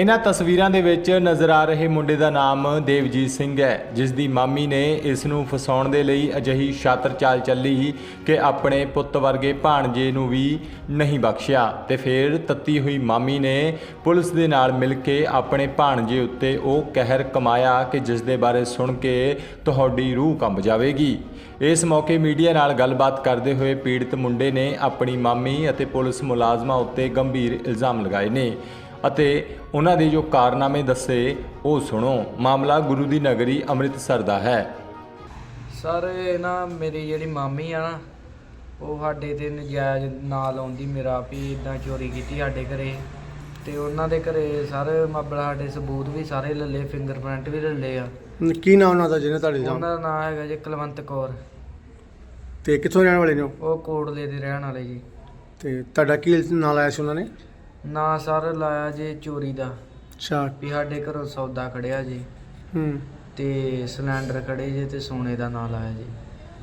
ਇਹਨਾਂ ਤਸਵੀਰਾਂ ਦੇ ਵਿੱਚ ਨਜ਼ਰ ਆ ਰਹੇ ਮੁੰਡੇ ਦਾ ਨਾਮ ਦੇਵਜੀਤ ਸਿੰਘ ਹੈ, ਜਿਸ ਦੀ ਮਾਮੀ ਨੇ ਇਸ ਨੂੰ ਫਸਾਉਣ ਦੇ ਲਈ ਅਜਿਹੀ ਛਾਤਰ ਚਾਲ ਚੱਲੀ ਕਿ ਆਪਣੇ ਪੁੱਤ ਵਰਗੇ ਭਾਣਜੇ ਨੂੰ ਵੀ ਨਹੀਂ ਬਖਸ਼ਿਆ ਤੇ ਫਿਰ ਤੱਤੀ ਹੋਈ ਮਾਮੀ ਨੇ ਪੁਲਿਸ ਦੇ ਨਾਲ ਮਿਲ ਕੇ ਆਪਣੇ ਭਾਣਜੇ ਉੱਤੇ ਉਹ ਕਹਿਰ ਕਮਾਇਆ ਕਿ ਜਿਸ ਦੇ ਬਾਰੇ ਸੁਣ ਕੇ ਤੁਹਾਡੀ ਰੂਹ ਕੰਬ ਜਾਵੇਗੀ। ਇਸ ਮੌਕੇ ਮੀਡੀਆ ਨਾਲ ਗੱਲਬਾਤ ਕਰਦੇ ਹੋਏ ਪੀੜਤ ਮੁੰਡੇ ਨੇ ਆਪਣੀ ਮਾਮੀ ਅਤੇ ਪੁਲਿਸ ਮੁਲਾਜ਼ਮਾਂ ਉੱਤੇ ਗੰਭੀਰ ਇਲਜ਼ਾਮ ਲਗਾਏ ਨੇ। ਅਤੇ ਉਹਨਾਂ ਦੇ ਜੋ ਕਾਰਨਾਮੇ ਦੱਸੇ ਉਹ ਸੁਣੋ। ਮਾਮਲਾ ਗੁਰੂ ਦੀ ਨਗਰੀ ਅੰਮ੍ਰਿਤਸਰ ਦਾ ਹੈ। ਸਰ ਇਹ ਨਾ ਮੇਰੀ ਜਿਹੜੀ ਮਾਮੀ ਆ ਨਾ ਉਹ ਸਾਡੇ ਤੇ ਨਜਾਇਜ਼ ਨਾਂ ਲਾਉਂਦੀ ਮੇਰਾ ਵੀ ਇਦਾਂ ਚੋਰੀ ਕੀਤੀ ਸਾਡੇ ਘਰੇ। ਤੇ ਉਹਨਾਂ ਦੇ ਘਰੇ ਸਾਰੇ ਮਾਬਲਾ ਸਾਡੇ ਸਬੂਤ ਵੀ ਸਾਰੇ ਲੱਲੇ ਫਿੰਗਰਪ੍ਰਿੰਟ ਵੀ ਲੱਲੇ ਆ। ਕੀ ਨਾਮ ਉਹਨਾਂ ਦਾ ਜਿਹਨੇ ਤੁਹਾਡੇ ਉਹਨਾਂ ਦਾ ਨਾਮ ਹੈਗਾ ਜੀ ਕੁਲਵੰਤ ਕੌਰ। ਤੇ ਕਿੱਥੋਂ ਰਹਿਣ ਵਾਲੇ ਨੇ ਉਹ? ਉਹ ਕੋਟਲੇ ਦੇ ਰਹਿਣ ਵਾਲੇ ਜੀ। ਤੇ ਤੁਹਾਡਾ ਕੀ ਨਾਂ ਲਾਇਆ ਸੀ ਉਹਨਾਂ ਨੇ? ਨਾਂ ਸਰ ਲਾਇਆ ਜੀ ਚੋਰੀ ਦਾ। ਅੱਛਾ। ਵੀ ਸਾਡੇ ਘਰੋਂ ਸੌਦਾ ਖੜਿਆ ਜੀ। ਹੂੰ। ਤੇ ਸਿਲੰਡਰ ਖੜੇ ਜੀ ਤੇ ਸੋਨੇ ਦਾ ਨਾਂ ਲਾਇਆ ਜੀ।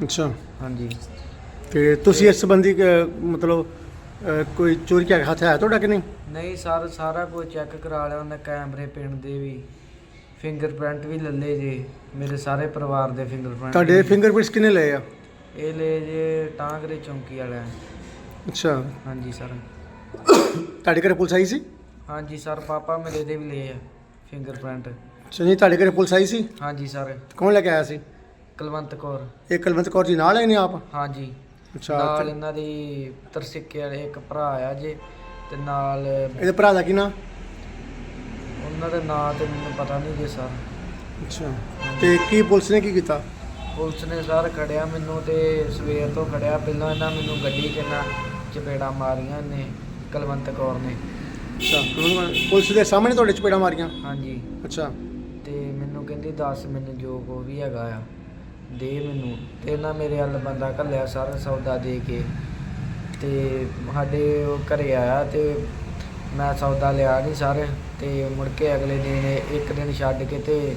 ਅੱਛਾ। ਹਾਂਜੀ। ਤੇ ਤੁਸੀਂ ਇਸ ਸੰਬੰਧੀ ਕ- ਮਤਲਬ ਅ, ਕੋਈ ਚੋਰੀ ਕਿਆ ਹੱਥ ਹੈ ਤੁਹਾਡਾ ਕਿ ਨਹੀਂ? ਨਹੀਂ ਸਰ ਸਾਰਾ ਕੁਝ ਚੈੱਕ ਕਰਾ ਲਿਆ ਉਹਨੇ ਕੈਮਰੇ ਪਿੰਡ ਦੇ ਵੀ। ਫਿੰਗਰਪ੍ਰਿੰਟ ਵੀ ਲੱਲੇ ਜੇ ਮੇਰੇ ਸਾਰੇ ਪਰਿਵਾਰ ਦੇ ਫਿੰਗਰਪ੍ਰਿੰਟ ਤੁਹਾਡੇ ਫਿੰਗਰਪ੍ਰਿੰਟਸ ਕਿਨੇ ਲਏ ਆ? ਇਹ ਲੈ ਜੇ ਟਾਂਗਰੇ ਚੌਂਕੀ ਵਾਲਾ ਅੱਛਾ। ਹਾਂਜੀ ਸਰ। ਤੁਹਾਡੇ ਘਰੇ ਪੁਲਿਸ ਆਈ ਸੀ? ਹਾਂਜੀ ਸਰ ਪਾਪਾ ਮੇਰੇ ਦੇ ਵੀ ਲਏ ਆ ਫਿੰਗਰਪ੍ਰਿੰਟ ਅੱਛਾ ਜੀ ਤੁਹਾਡੇ ਘਰੇ ਪੁਲਿਸ ਆਈ ਸੀ? ਹਾਂਜੀ ਸਰ। ਕੌਣ ਲੈ ਕੇ ਆਇਆ ਸੀ? ਕੁਲਵੰਤ ਕੌਰ। ਇਹ ਕੁਲਵੰਤ ਕੌਰ ਜੀ ਨਾਲ ਆਏ ਨੇ ਆਪ? ਹਾਂਜੀ। ਅੱਛਾ ਨਾਲ ਇਹਨਾਂ ਦੀ ਤਰਸਿੱਕੇ ਵਾਲੇ ਇੱਕ ਭਰਾ ਆ ਜੇ ਤੇ ਨਾਲ ਇਹਦੇ ਭਰਾ ਦਾ ਕੀ ਨਾਂ? ਉਹਨਾਂ ਦਾ ਨਾਂ ਤੇ ਮੈਨੂੰ ਪਤਾ ਨਹੀਂ ਜੇ ਸਰ। ਅੱਛਾ ਤੇ ਕੀ ਪੁਲਿਸ ਨੇ ਕੀ ਕੀਤਾ? ਪੁਲਿਸ ਨੇ ਸਰ ਖੜਿਆ ਮੈਨੂੰ ਤੇ ਸਵੇਰ ਤੋਂ ਖੜਿਆ ਪਹਿਲਾਂ ਇਹਨਾਂ ਮੈਨੂੰ ਗੱਡੀ 'ਚ ਨਾ ਚਪੇੜਾ ਮਾਰੀਆਂ ਨੇ ਕੁਲਵੰਤ ਕੌਰ ਨੇ। ਅੱਛਾ ਨੇ। ਪੁਲਿਸ ਦੇ ਸਾਹਮਣੇ ਤੁਹਾਡੇ ਚਪੇੜਾ ਮਾਰੀਆਂ? ਹਾਂਜੀ। ਅੱਛਾ। ਤੇ ਮੈਨੂੰ ਕਹਿੰਦੀ ਦੱਸ ਮੈਨੂੰ ਜੋ ਕੋ ਵੀ ਹੈਗਾ ਆ ਦੇ ਮੈਨੂੰ। ਤੇ ਇਹਨਾਂ ਮੇਰੇ ਵੱਲ ਬੰਦਾ ਘੱਲਿਆ ਸਾਰਾ ਸੌਦਾ ਦੇ ਕੇ। ਤੇ ਸਾਡੇ ਉਹ ਘਰੇ ਆਇਆ ਤੇ ਮੈਂ ਸੌਦਾ ਲਿਆ ਨਹੀਂ ਸਰ। ਤੇ ਮੁੜ ਕੇ ਅਗਲੇ ਦਿਨ ਇੱਕ ਦਿਨ ਛੱਡ ਕੇ ਤੇ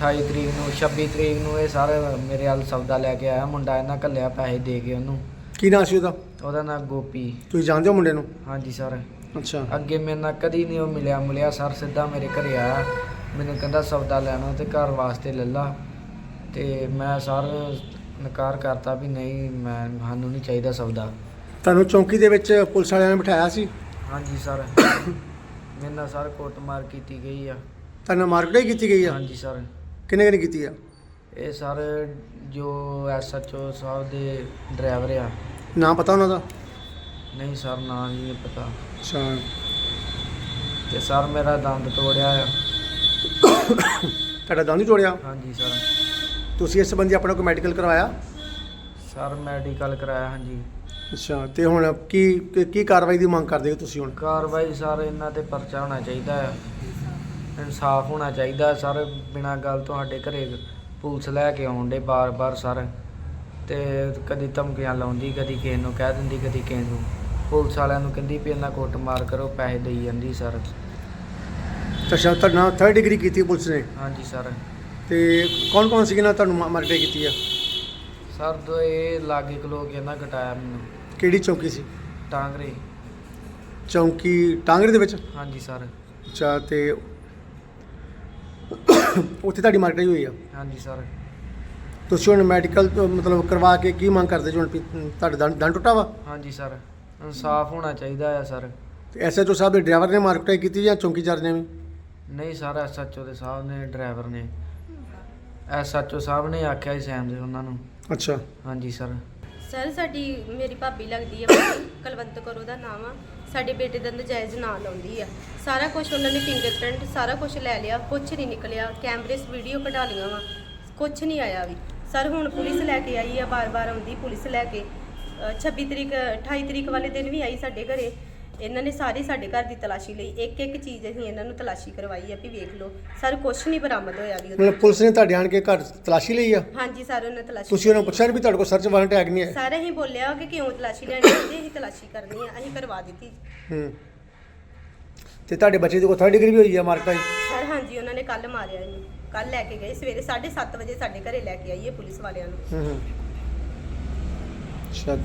28 ਤਰੀਕ ਨੂੰ 26 ਤਰੀਕ ਨੂੰ ਇਹ ਸਾਰੇ ਮੇਰੇ ਵੱਲ ਸੌਦਾ ਲੈ ਕੇ ਆਇਆ। ਮੁੰਡਾ ਇਹਨਾਂ ਘੱਲਿਆ ਪੈਸੇ ਦੇ ਕੇ ਉਹਨੂੰ। ਕੀ ਨਾਂ ਸੀ ਉਹਦਾ? ਉਹਦਾ ਨਾਂ ਗੋਪੀ। ਤੁਸੀਂ ਜਾਣਦੇ ਹੋ ਮੁੰਡੇ ਨੂੰ? ਹਾਂਜੀ ਸਰ। ਅੱਛਾ। ਅੱਗੇ ਮੇਰੇ ਨਾਲ ਕਦੀ ਨਹੀਂ ਉਹ ਮਿਲਿਆ ਮਿਲਿਆ ਸਰ ਸਿੱਧਾ ਮੇਰੇ ਘਰੇ ਆਇਆ। ਮੈਨੂੰ ਕਹਿੰਦਾ ਸੌਦਾ ਲੈਣਾ ਤੇ ਘਰ ਵਾਸਤੇ ਲੈ ਲਾ। ਤੇ ਮੈਂ ਸਰ ਨਕਾਰ ਕਰਤਾ ਵੀ ਨਹੀਂ ਮੈਂ ਸਾਨੂੰ ਨਹੀਂ ਚਾਹੀਦਾ ਸੌਦਾ। ਤੁਹਾਨੂੰ ਚੌਂਕੀ ਦੇ ਵਿੱਚ ਪੁਲਿਸ ਵਾਲਿਆਂ ਨੇ ਬਿਠਾਇਆ ਸੀ? ਹਾਂਜੀ ਸਰ। ਮੇਰੇ ਨਾਲ ਸਰ ਕੁੱਟਮਾਰ ਕੀਤੀ ਗਈ ਆ। ਤੁਹਾਨੂੰ ਮਾਰਕੀਟ ਕੀਤੀ ਗਈ ਆ? ਹਾਂਜੀ ਸਰ। ਕਿੰਨੇ ਕਿੰਨੇ ਕੀਤੀ ਆ? ਇਹ ਸਰ ਜੋ ਐਸਐਚਓ ਸਾਹਿਬ ਦੇ ਡਰਾਈਵਰ ਆ। ਨਾਂ ਪਤਾ ਉਹਨਾਂ ਦਾ? ਨਹੀਂ ਸਰ ਨਾਂ ਨਹੀਂ ਪਤਾ। ਅੱਛਾ। ਤੇ ਸਰ ਮੇਰਾ ਦੰਦ ਤੋੜਿਆ ਆ। ਤੁਹਾਡਾ ਦੰਦ ਹੀ ਤੋੜਿਆ? ਹਾਂਜੀ ਸਰ। ਤੁਸੀਂ ਇਸ ਸੰਬੰਧੀ ਆਪਣਾ ਕੋਈ ਮੈਡੀਕਲ ਕਰਵਾਇਆ? ਸਰ ਮੈਡੀਕਲ ਕਰਾਇਆ ਹਾਂਜੀ। ਅੱਛਾ ਤੇ ਹੁਣ ਕੀ ਕੀ- ਕੀ ਕਾਰਵਾਈ ਦੀ ਮੰਗ ਕਰਦੇ ਹੋ ਤੁਸੀਂ ਹੁਣ? ਕਾਰਵਾਈ ਸਰ ਇਹਨਾਂ ਤੇ ਪਰਚਾ ਹੋਣਾ ਚਾਹੀਦਾ ਹੈ ਇਨਸਾਫ ਹੋਣਾ ਚਾਹੀਦਾ ਸਰ ਬਿਨਾਂ ਗੱਲ ਤੁਹਾਡੇ ਘਰੇ ਪੁਲਿਸ ਲੈ ਕੇ ਆਉਣ ਦੇ ਬਾਰ-ਬਾਰ ਸਰ। ਤੇ ਕਦੀ ਧਮਕੀਆਂ ਲਾਉਂਦੀ ਕਦੀ ਕਿਸੇ ਨੂੰ ਕਹਿ ਦਿੰਦੀ ਕਦੀ ਕਿਸੇ ਨੂੰ। ਪੁਲਿਸ ਵਾਲਿਆਂ ਨੂੰ ਕਹਿੰਦੀ ਵੀ ਇਹਨਾਂ ਕੁੱਟ ਮਾਰ ਕਰੋ ਪੈਸੇ ਦੇਈ ਜਾਂਦੀ ਸਰ। ਅੱਛਾ ਤੁਹਾਡਾ ਥਰਡ ਡਿਗਰੀ ਕੀਤੀ ਪੁਲਿਸ ਨੇ? ਹਾਂਜੀ ਸਰ। ਤੇ ਕੌਣ ਕੌਣ ਸੀ ਜਿਹਨਾਂ ਤੁਹਾਨੂੰ ਮਾਰਕੀਟ ਕੀਤੀ ਆ? ਸਰ ਦੋ ਇਹ ਲਾਗੇ ਖਲੋ ਕੇ ਇਹਨਾਂ ਘਟਾਇਆ ਮੈਨੂੰ। ਕਿਹੜੀ ਚੌਂਕੀ ਸੀ? ਟਾਂਗਰੇ। ਚੌਂਕੀ ਟਾਂਗਰੇ ਦੇ ਵਿੱਚ? ਹਾਂਜੀ ਸਰ। ਅੱਛਾ ਤੇ ਉੱਥੇ ਤੁਹਾਡੀ ਮਾਰਕੀਟ ਹੋਈ ਆ? ਹਾਂਜੀ ਸਰ। ਤੁਸੀਂ ਹੁਣ ਮੈਡੀਕਲ ਮਤਲਬ ਕਰਵਾ ਕੇ ਕੀ ਮੰਗ ਕਰਦੇ ਜੀ ਹੁਣ ਵੀ ਤੁਹਾਡਾ ਦੰਦ ਦੰਦ ਟੁੱਟਾ ਵਾ? ਹਾਂਜੀ ਸਰ ਇਨਸਾਫ ਹੋਣਾ ਚਾਹੀਦਾ ਆ ਸਰ। ਤੇ ਐਸਐਚਓ ਸਾਹਿਬ ਦੇ ਡਰਾਈਵਰ ਨੇ ਮਾਰਕੀਟ ਕੀਤੀ ਜਾਂ ਚੌਂਕੀਦਾਰ ਨੇ? ਵੀ ਨਹੀਂ ਸਰ ਐਸਐਚਓ ਦੇ ਸਾਹਿਬ ਨੇ ਡਰਾਈਵਰ ਨੇ। ਐਸਐਚਓ ਸਾਹਿਬ ਨੇ ਆਖਿਆ ਸੀ ਸੈਮ ਦੇ ਉਹਨਾਂ ਨੂੰ। ਅੱਛਾ। ਹਾਂਜੀ ਸਰ। ਸਰ ਸਾਡੀ ਮੇਰੀ ਭਾਬੀ ਲੱਗਦੀ ਹੈ ਕਲਵੰਤ ਕੌਰ ਉਹਦਾ ਨਾਮ ਆ। ਸਾਡੇ ਬੇਟੇ ਦਾ ਨਜਾਇਜ਼ ਨਾਂ ਲਾਉਂਦੀ ਆ। ਸਾਰਾ ਕੁਝ ਉਹਨਾਂ ਨੇ ਫਿੰਗਰਪ੍ਰਿੰਟ ਸਾਰਾ ਕੁਝ ਲੈ ਲਿਆ ਕੁਝ ਨਹੀਂ ਨਿਕਲਿਆ। ਕੈਮਰੇਸ ਵੀਡੀਓ ਕਢਾ ਲਈਆਂ ਵਾ। ਕੁਝ ਨਹੀਂ ਆਇਆ ਵੀ। ਸਰ ਹੁਣ ਪੁਲਿਸ ਲੈ ਕੇ ਆਈ ਆ ਬਾਰ-ਬਾਰ ਆਉਂਦੀ ਪੁਲਿਸ ਲੈ ਕੇ। ਅ, 26 ਤਰੀਕ 28 ਤਰੀਕ ਵਾਲੇ ਦਿਨ ਵੀ ਆਈ ਸਾਡੇ ਘਰੇ। ਇਹਨਾਂ ਨੇ ਸਾਰੀ ਸਾਡੇ ਘਰ ਦੀ ਤਲਾਸ਼ੀ ਲਈ। ਇੱਕ ਇੱਕ ਚੀਜ਼ ਅਸੀਂ ਇਹਨਾਂ ਨੂੰ ਤਲਾਸ਼ੀ ਕਰਵਾਈ ਆ ਵੀ ਵੇਖ ਲਓ। ਸਰ ਕੁਝ ਨਹੀਂ ਬਰਾਮਦ ਹੋਇਆ ਵੀ ਉਹਦੇ ਮਤਲਬ ਪੁਲਿਸ ਨੇ ਤੁਹਾਡੇ ਆਣ ਕੇ ਘਰ ਤਲਾਸ਼ੀ ਲਈ ਆ? ਹਾਂਜੀ ਸਰ ਉਹਨੇ ਤਲਾਸ਼ੀ ਤੁਸੀਂ ਉਹਨਾਂ ਨੂੰ ਪੁੱਛਿਆ ਵੀ ਤੁਹਾਡੇ ਕੋਲ ਸਰਚ ਵਾਰੰਟ ਹੈ ਕਿ ਨਹੀਂ ਹੈ? ਸਾਰੇ ਹੀ ਬੋਲਿਆ ਕਿ ਕਿਉਂ ਤਲਾਸ਼ੀ ਲੈਣੀ ਹੈ ਅਸੀਂ ਤਲਾਸ਼ੀ ਕਰਨੀ ਆ ਅਸੀਂ ਕਰਵਾ ਦਿੱਤੀ। ਹੂੰ। ਤੇ ਤੁਹਾਡੇ ਬੱਚੇ ਦੇ ਕੋਲ ਥਰਡ ਡਿਗਰੀ ਵੀ ਹੋਈ ਆ ਮਾਰਕੀਟ ਸਰ ਹਾਂਜੀ ਉਹਨਾਂ ਨੇ ਕੱਲ ਮਾਰਿਆ ਇਹਨੂੰ ਕੱਲ ਲੈ ਕੇ ਗਏ ਸਵੇਰੇ 7:30 ਵਜੇ ਸਾਡੇ ਘਰੇ ਲੈ ਕੇ ਆਈਏ ਪੁਲਿਸ ਵਾਲਿਆਂ ਨੂੰ। ਹੂੰ ਹੂੰ। ਅੱਛਾ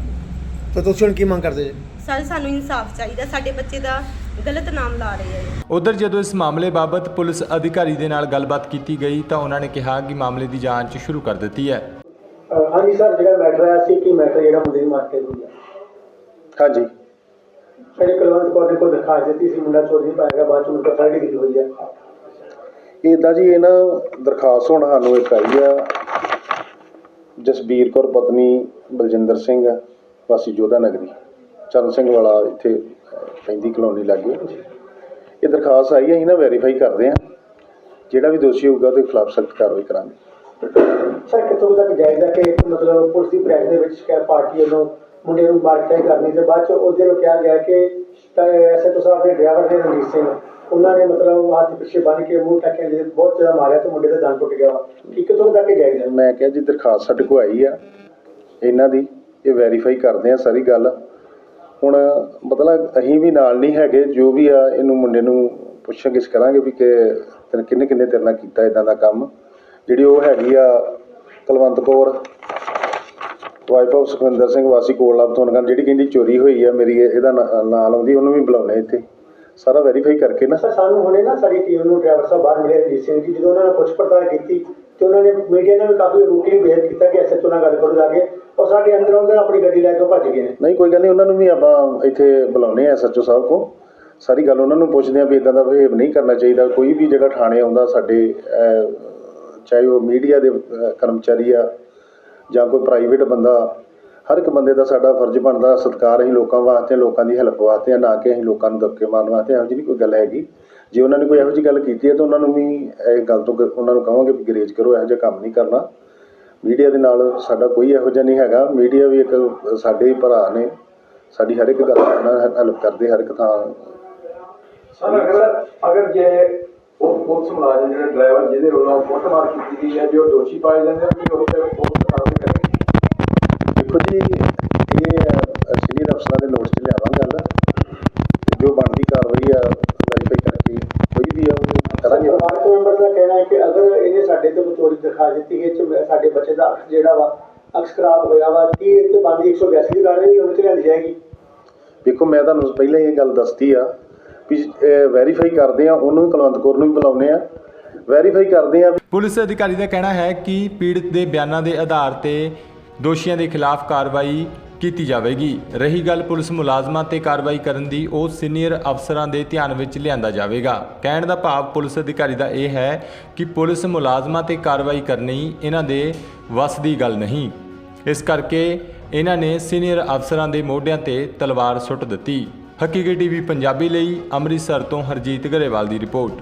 ਤਾਂ ਤੁਸੀਂ ਹੁਣ ਕੀ ਮੰਗ ਕਰਦੇ ਜੀ? ਸਰ ਸਾਨੂੰ ਇਨਸਾਫ ਚਾਹੀਦਾ ਸਾਡੇ ਬੱਚੇ ਦਾ ਗਲਤ ਨਾਮ ਲਾ ਰਹੇ ਆ। ਇਹ। ਉਧਰ ਜਦੋਂ ਇਸ ਮਾਮਲੇ ਬਾਬਤ ਪੁਲਿਸ ਅਧਿਕਾਰੀ ਦੇ ਨਾਲ ਗੱਲਬਾਤ ਕੀਤੀ ਗਈ ਤਾਂ ਉਹਨਾਂ ਨੇ ਕਿਹਾ ਕਿ ਮਾਮਲੇ ਦੀ ਜਾਂਚ ਸ਼ੁਰੂ ਕਰ ਦਿੱਤੀ ਹੈ। ਅਹ ਹਾਂਜੀ ਸਰ ਜਿਹੜਾ ਮੈਟਰ ਆਇਆ ਸੀ ਕੀ ਮੈਟਰ ਜਿਹੜਾ ਮੁੰਡੇ ਦੀ ਮਾਰਕੇ ਹੋਈ ਹੈ ਹਾਂਜੀ। ਜਿਹੜੇ ਕੁਲਵੰਤ ਕੌਰ ਨੇ ਕੋਈ ਦਿਖਾ ਦਿੱਤੀ ਸੀ ਮੁੰਡਾ ਚੋਰੀ ਪਾਏਗਾ ਬਾਅਦ ਚ ਮੁੰਡਾ ਫੜ ਗਈ ਹੋਈ ਹੈ ਇਦਾਂ ਜੀ, ਇਹ ਨਾ ਦਰਖਾਸਤ ਹੁਣ ਸਾਨੂੰ ਇੱਕ ਆਈ ਆ। ਜਸਬੀਰ ਕੌਰ ਪਤਨੀ, ਬਲਜਿੰਦਰ ਸਿੰਘ, ਵਾਸੀ ਜੋਧਾ ਨਗਰੀ। ਚਰਨ ਸਿੰਘ ਵਾਲਾ ਇੱਥੇ ਪੈਂਦੀ ਕਲੋਨੀ ਲੱਗੇ। ਇਹ ਦਰਖਾਸਤ ਆਈ ਹੈ ਅਸੀਂ ਨਾ ਵੈਰੀਫਾਈ ਕਰਦੇ ਆ। ਜਿਹੜਾ ਵੀ ਦੋਸ਼ੀ ਹੋਊਗਾ, ਉਹਦੇ ਖਿਲਾਫ ਸਖਤ ਕਾਰਵਾਈ ਕਰਾਂਗੇ। ਸਰ, ਕਿੱਥੋਂ ਤੱਕ ਜਾਇਜ਼ ਹੈ ਕਿ ਮਤਲਬ ਪੁਲਿਸ ਦੀ ਪ੍ਰੈਸ ਦੇ ਵਿੱਚ ਕਿ ਪਾਰਟੀ ਵੱਲੋਂ ਮੁੰਡੇ ਨੂੰ ਮਾਰਕਟਾਈ ਕਰਨੀ ਤੇ ਬਾਅਦ ਚ ਉਹਦੇ ਨੂੰ ਕਿਹਾ ਗਿਆ ਕਿ ਐਸਐਚਓ ਸਾਹਿਬ ਦੇ ਡਰਾਈਵਰ ਨੇ ਰਣਜੀਤ ਸਿੰਘ ਉਹਨਾਂ ਨੇ ਮਤਲਬ ਹੱਥ ਪਿੱਛੇ ਬੰਨ ਕੇ ਮੂੰਹ ਟੱਕਿਆ ਜਿਹਦੇ ਬਹੁਤ ਜ਼ਿਆਦਾ ਮਾਰਿਆ ਤੇ ਮੁੰਡੇ ਦਾ ਦੰਦ ਟੁੱਟ ਗਿਆ। ਕਿ ਕਿੱਥੋਂ ਕੁ ਤੱਕ ਜਾਇਜ਼ ਹੈ ਮੈਂ ਕਿਹਾ ਜੀ ਦਰਖਾਸਤ ਸਾਡੇ ਕੋਲ ਆਈ ਆ, ਇਹਨਾਂ ਦੀ, ਇਹ ਵੈਰੀਫਾਈ ਕਰਦੇ ਆ ਸਾਰੀ ਗੱਲ। ਹੁਣ ਮਤਲਬ ਅਸੀਂ ਵੀ ਨਾਲ ਨਹੀਂ ਹੈਗੇ, ਜੋ ਵੀ ਆ, ਇਹਨੂੰ ਮੁੰਡੇ ਨੂੰ ਪੁੱਛਾਂਗੇ ਕਰਾਂਗੇ ਵੀ ਕਿ ਤੈਨੂੰ ਕਿੰਨੇ ਕਿੰਨੇ ਤੇਰੇ ਨਾਲ ਕੀਤਾ ਇਦਾਂ ਦਾ ਕੰਮ। ਜਿਹੜੀ ਉਹ ਹੈਗੀ ਆ ਕੁਲਵੰਤ ਕੌਰ, ਵਾਈਫ ਆਫ ਸੁਖਵਿੰਦਰ ਸਿੰਘ ਵਾਸੀ ਕੋਲਾ ਬਤੌਨਗਨ ਜਿਹੜੀ ਕਹਿੰਦੀ ਚੋਰੀ ਹੋਈ ਆ, ਮੇਰੀ ਇਹਦਾ ਨਾਂ ਨਾਂ ਲਾਉਂਦੀ, ਉਹਨੂੰ ਵੀ ਬੁਲਾਉਣੇ ਇੱਥੇ। ਸਾਰਾ ਵੈਰੀਫਾਈ ਕਰਕੇ ਨਾ। ਸਰ ਸਾਨੂੰ ਹੁਣੇ ਨਾ ਸਾਡੀ ਟੀਮ ਨੂੰ ਡਰਾਈਵਰ ਸਾਹਿਬ ਬਾਹਰ ਮਿਲੇ ਰਣਜੀਤ ਸਿੰਘ ਜੀ ਜਦੋਂ ਉਹਨਾਂ ਨੇ ਪੁੱਛ ਪੜਤਾਲ ਕੀਤੀ ਤੇ ਉਹਨਾਂ ਨੇ ਮੀਡੀਆ ਨਾਲ ਵੀ ਕਾਫੀ ਰੂਟੀਨ ਬਿਹੇਵ ਕੀਤਾ ਕਿ ਐਸਐਚਓ ਨਾਲ ਗੱਲ ਕਰੋ ਜਾ ਕੇ ਔਰ ਸਾਡੇ ਅੰਦਰ ਆਉਂਦੇ ਆਪਣੀ ਗੱਡੀ ਲੈ ਕੇ ਭੱਜ ਗਏ ਨੇ। ਨਹੀਂ ਕੋਈ ਗੱਲ ਨਹੀਂ ਉਹਨਾਂ ਨੂੰ ਵੀ ਆਪਾਂ ਇੱਥੇ ਬੁਲਾਉਨੇ ਆ ਸੱਚੋ ਸਾਹਿਬ ਕੋ ਸਾਰੀ ਗੱਲ ਉਹਨਾਂ ਨੂੰ ਪੁੱਛਦੇ ਆ ਵੀ ਇਦਾਂ ਦਾ ਬਿਹੇਵ ਨਹੀਂ ਕਰਨਾ ਚਾਹੀਦਾ। ਕੋਈ ਵੀ ਜਿਹੜਾ ਥਾਣੇ ਆਉਂਦਾ ਸਾਡੇ ਚਾਹੇ ਉਹ ਮੀਡੀਆ ਦੇ ਕਰਮਚਾਰੀ ਆ ਜਾਂ ਕੋਈ ਪ੍ਰਾਈਵੇਟ ਬੰਦਾ ਹਰ ਇੱਕ ਬੰਦੇ ਦਾ ਸਾਡਾ ਫਰਜ਼ ਬਣਦਾ ਸਤਿਕਾਰ ਅਸੀਂ ਲੋਕਾਂ ਵਾਸਤੇ, ਲੋਕਾਂ ਦੀ ਹੈਲਪ ਵਾਸਤੇ, ਨਾ ਕਿ ਅਸੀਂ ਲੋਕਾਂ ਨੂੰ ਧੱਕੇ ਮਾਰਨ ਵਾਸਤੇ। ਇਹੋ ਜਿਹੀ ਨਹੀਂ ਕੋਈ ਗੱਲ ਹੈਗੀ। ਜੇ ਉਹਨਾਂ ਨੇ ਕੋਈ ਇਹੋ ਜਿਹੀ ਗੱਲ ਕੀਤੀ ਹੈ ਤਾਂ ਉਹਨਾਂ ਨੂੰ ਵੀ ਇਹ ਗੱਲ ਤੋਂ ਉਹਨਾਂ ਨੂੰ ਕਹਾਂਗੇ ਵੀ ਗਰੇਜ ਕਰੋ, ਇਹੋ ਜਿਹਾ ਕੰਮ ਨਹੀਂ ਕਰਨਾ। ਮੀਡੀਆ ਦੇ ਨਾਲ ਸਾਡਾ ਕੋਈ ਇਹੋ ਜਿਹਾ ਨਹੀਂ ਹੈਗਾ। ਮੀਡੀਆ ਵੀ ਇੱਕ ਸਾਡੇ ਹੀ ਭਰਾ ਨੇ। ਸਾਡੀ ਹਰ ਇੱਕ ਗੱਲ ਨਾਲ ਹੈਲਪ ਕਰਦੇ ਹਰ ਇੱਕ ਥਾਂ। ਸਰ, ਅਗਰ ਅਗਰ ਜੇ ਉਹ ਪੁਲਿਸ ਮੁਲਾਜ਼ਮ ਜਿਹੜੇ ਡਰਾਈਵਰ ਜਿਹਦੇ ਵੱਲੋਂ ਕੁੱਟਮਾਰ ਕੀਤੀ ਗਈ ਹੈ, ਜੋ ਦੋਸ਼ੀ ਪਾਏ ਜਾਂਦੇ ਹਨ ਉਹ ਤੇ ਪੁਲਿਸ ਕਾਰਵਾਈ ਕਰੇਗੀ ਦੇਖੋ ਜੀ ਇਹ ਸੀਨੀਅਰ ਅਫਸਰਾਂ ਦੇ ਨੋਟਿਸ 'ਚ ਲਿਆਵਾਂਗੇ ਗੱਲ ਤੇ ਜੋ ਬਣਦੀ ਕਾਰਵਾਈ ਆ ਵੈਰੀਫਾਈ ਕਰਕੇ ਕੋਈ ਵੀ ਆ ਉਹ ਕਰਾਂਗੇ ਪਰਿਵਾਰਕ ਮੈਂਬਰ ਦਾ ਕਹਿਣਾ ਹੈ ਕਿ ਅਗਰ ਇਹਨੇ ਸਾਡੇ ਤੇ ਕੋਈ ਚੋਰੀ ਦਿਖਾ ਦਿੱਤੀ ਹੈ ਚ ਜਿਹੜਾ ਵਾ ਅਕਸ ਖਰਾਬ ਹੋਇਆ ਵਾ ਕੀ ਇਹ ਤੇ ਬੰਦੀ 182 ਦੀ ਕਾਰਵਾਈ ਉਹਨੂੰ ਤੇ ਲਿਆਂਦੀ ਜਾਏਗੀ ਦੇਖੋ ਮੈਂ ਤੁਹਾਨੂੰ ਪਹਿਲਾਂ ਹੀ ਇਹ ਗੱਲ ਦੱਸਤੀ ਆ ਵੀ ਵੈਰੀਫਾਈ ਕਰਦੇ ਆ ਉਹਨੂੰ ਵੀ ਕੁਲਵੰਤ ਕੌਰ ਨੂੰ ਵੀ ਬੁਲਾਉਨੇ ਆ। ਵੈਰੀਫਾਈ ਕਰਦੇ ਆ ਪੁਲਿਸ ਅਧਿਕਾਰੀ ਦਾ ਕਹਿਣਾ ਹੈ ਕਿ ਪੀੜਤ ਦੇ ਬਿਆਨਾਂ ਦੇ ਆਧਾਰ ਤੇ ਦੋਸ਼ੀਆਂ ਦੇ ਖਿਲਾਫ ਕਾਰਵਾਈ ਕੀਤੀ ਜਾਵੇਗੀ। ਰਹੀ ਗੱਲ ਪੁਲਿਸ ਮੁਲਾਜ਼ਮਾਂ ਤੇ ਕਾਰਵਾਈ ਕਰਨ ਦੀ, ਉਹ ਸੀਨੀਅਰ ਅਫਸਰਾਂ ਦੇ ਧਿਆਨ ਵਿੱਚ ਲਿਆਂਦਾ ਜਾਵੇਗਾ। ਕਹਿਣ ਦਾ ਭਾਵ ਪੁਲਿਸ ਅਧਿਕਾਰੀ ਦਾ ਇਹ ਹੈ ਕਿ ਪੁਲਿਸ ਮੁਲਾਜ਼ਮਾਂ ਤੇ ਕਾਰਵਾਈ ਕਰਨੀ ਇਹਨਾਂ ਦੇ ਵੱਸ ਦੀ ਗੱਲ ਨਹੀਂ। ਇਸ ਕਰਕੇ ਇਹਨਾਂ ਨੇ ਸੀਨੀਅਰ ਅਫਸਰਾਂ ਦੇ ਮੋਢਿਆਂ ਤੇ ਤਲਵਾਰ ਸੁੱਟ ਦਿੱਤੀ। ਹਕੀਕੀ ਟੀਵੀ ਪੰਜਾਬੀ ਲਈ ਅੰਮ੍ਰਿਤਸਰ ਤੋਂ ਹਰਜੀਤ ਗਰੇਵਾਲ ਦੀ ਰਿਪੋਰਟ।